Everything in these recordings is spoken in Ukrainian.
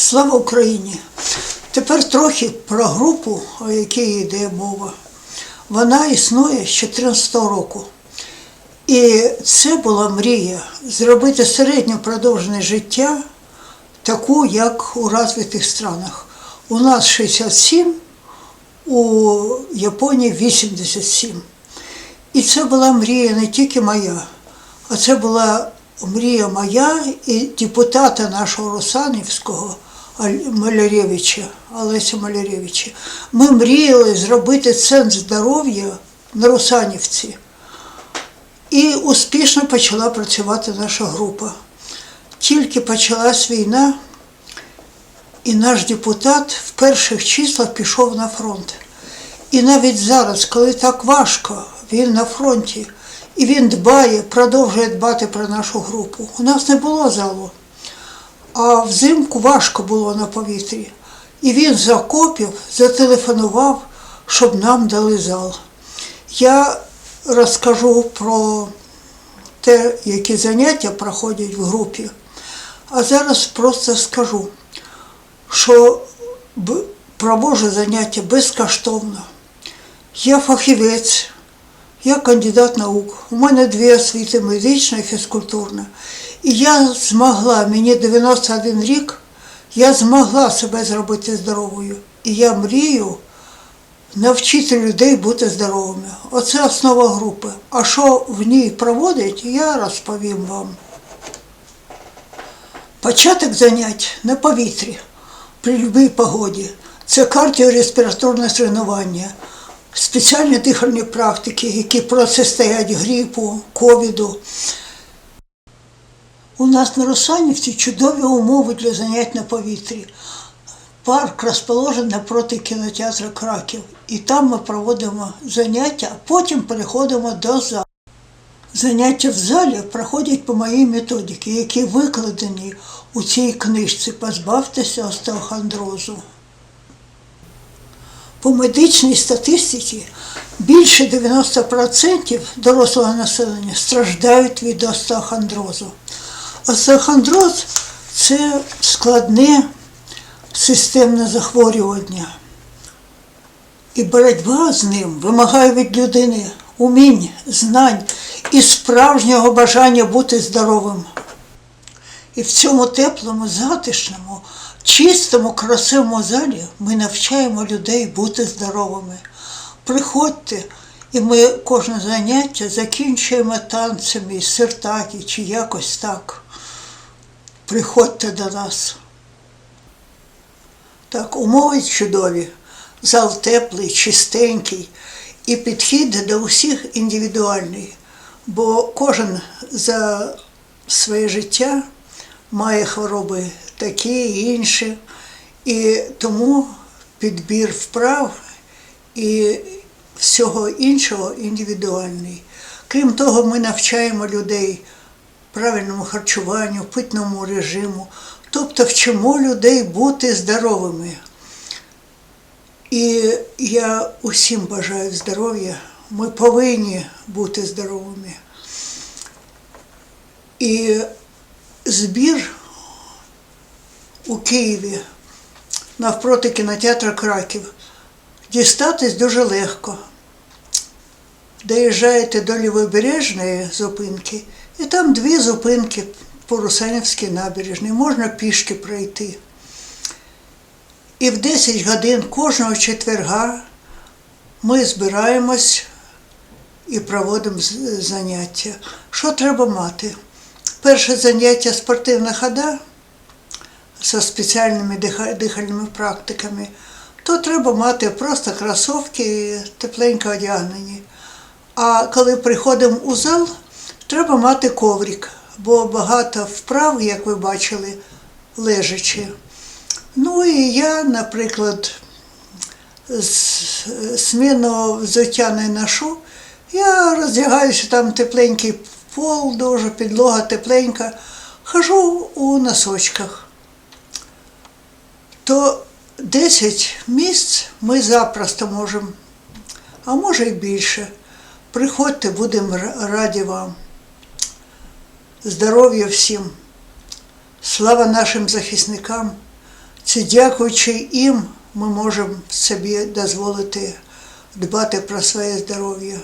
Слава Україні! Тепер трохи про групу, о якій йде мова. Вона існує з 2014 року. І це була мрія зробити середньо продовжене життя таку, як у розвитих странах. У нас 67, у Японії 87. І це була мрія не тільки моя, а це була мрія моя і депутата нашого Русанівського Маляревича, Олеся Маляревича. Ми мріяли зробити центр здоров'я на Русанівці. І успішно почала працювати наша група. Тільки почалась війна, і наш депутат в перших числах пішов на фронт. І навіть зараз, коли так важко, він на фронті, і він дбає, продовжує дбати про нашу групу. У нас не було залу, а взимку важко було на повітрі. І він з окопів зателефонував, щоб нам дали зал. Я розкажу про те, які заняття проходять в групі. А зараз просто скажу, що проводжу заняття безкоштовно. Я фахівець, я кандидат наук. У мене дві освіти медична і фізкультурна. І я змогла, мені 91 рік, я змогла себе зробити здоровою. І я мрію навчити людей бути здоровими. Оце основа групи. А що в ній проводять, я розповім вам. Початок занять на повітрі при будь-якій погоді. Це кардіореспіраторне тренування, спеціальні дихальні практики, які протистоять грипу, ковіду. У нас на Русанівці чудові умови для занять на повітрі. Парк розположений напроти кінотеатру Краків. І там ми проводимо заняття, а потім переходимо до залу. Заняття в залі проходять по моїй методиці, які викладені у цій книжці Позбавтеся остеохондрозу. По медичній статистиці більше 90% дорослого населення страждають від остеохондрозу. Остеохондроз це складне системне захворювання. І боротьба з ним вимагає від людини умінь, знань і справжнього бажання бути здоровим. І в цьому теплому, затишному, чистому, красивому залі ми навчаємо людей бути здоровими. Приходьте, і ми кожне заняття закінчуємо танцями, сертаки чи якось так. Приходьте до нас. Так, умови чудові, зал теплий, чистенький, і підхід до усіх індивідуальний, бо кожен за своє життя має хвороби такі і інші, і тому підбір вправ і всього іншого індивідуальний. Крім того, ми навчаємо людей правильному харчуванню, питному режиму, тобто вчимо людей бути здоровими. І я усім бажаю здоров'я. Ми повинні бути здоровими. І збір у Києві навпроти кінотеатру Краків дістатись дуже легко. Доїжджаєте до Лівобережної зупинки, і там дві зупинки по Русанівській набережній, можна пішки пройти. І в 10 годин кожного четверга ми збираємось і проводимо заняття. Що треба мати? Перше заняття спортивна хода зі спеціальними дихальними практиками, то треба мати просто кросовки тепленько одягнені. А коли приходимо у зал, треба мати коврик, бо багато вправ, як ви бачили, лежачи. Ну і я, наприклад, змінного взуття не ношу. Я роздягаюся, там тепленький пол, дуже підлога тепленька, хожу у носочках. То 10 місць ми запросто можемо, а може й більше. Приходьте, будемо раді вам. Здоров'я всім. Слава нашим захисникам Це дякуючи їм ми можемо собі дозволити дбати про своє здоров'я.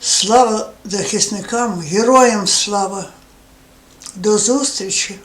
Слава захисникам, героям слава! До зустрічі!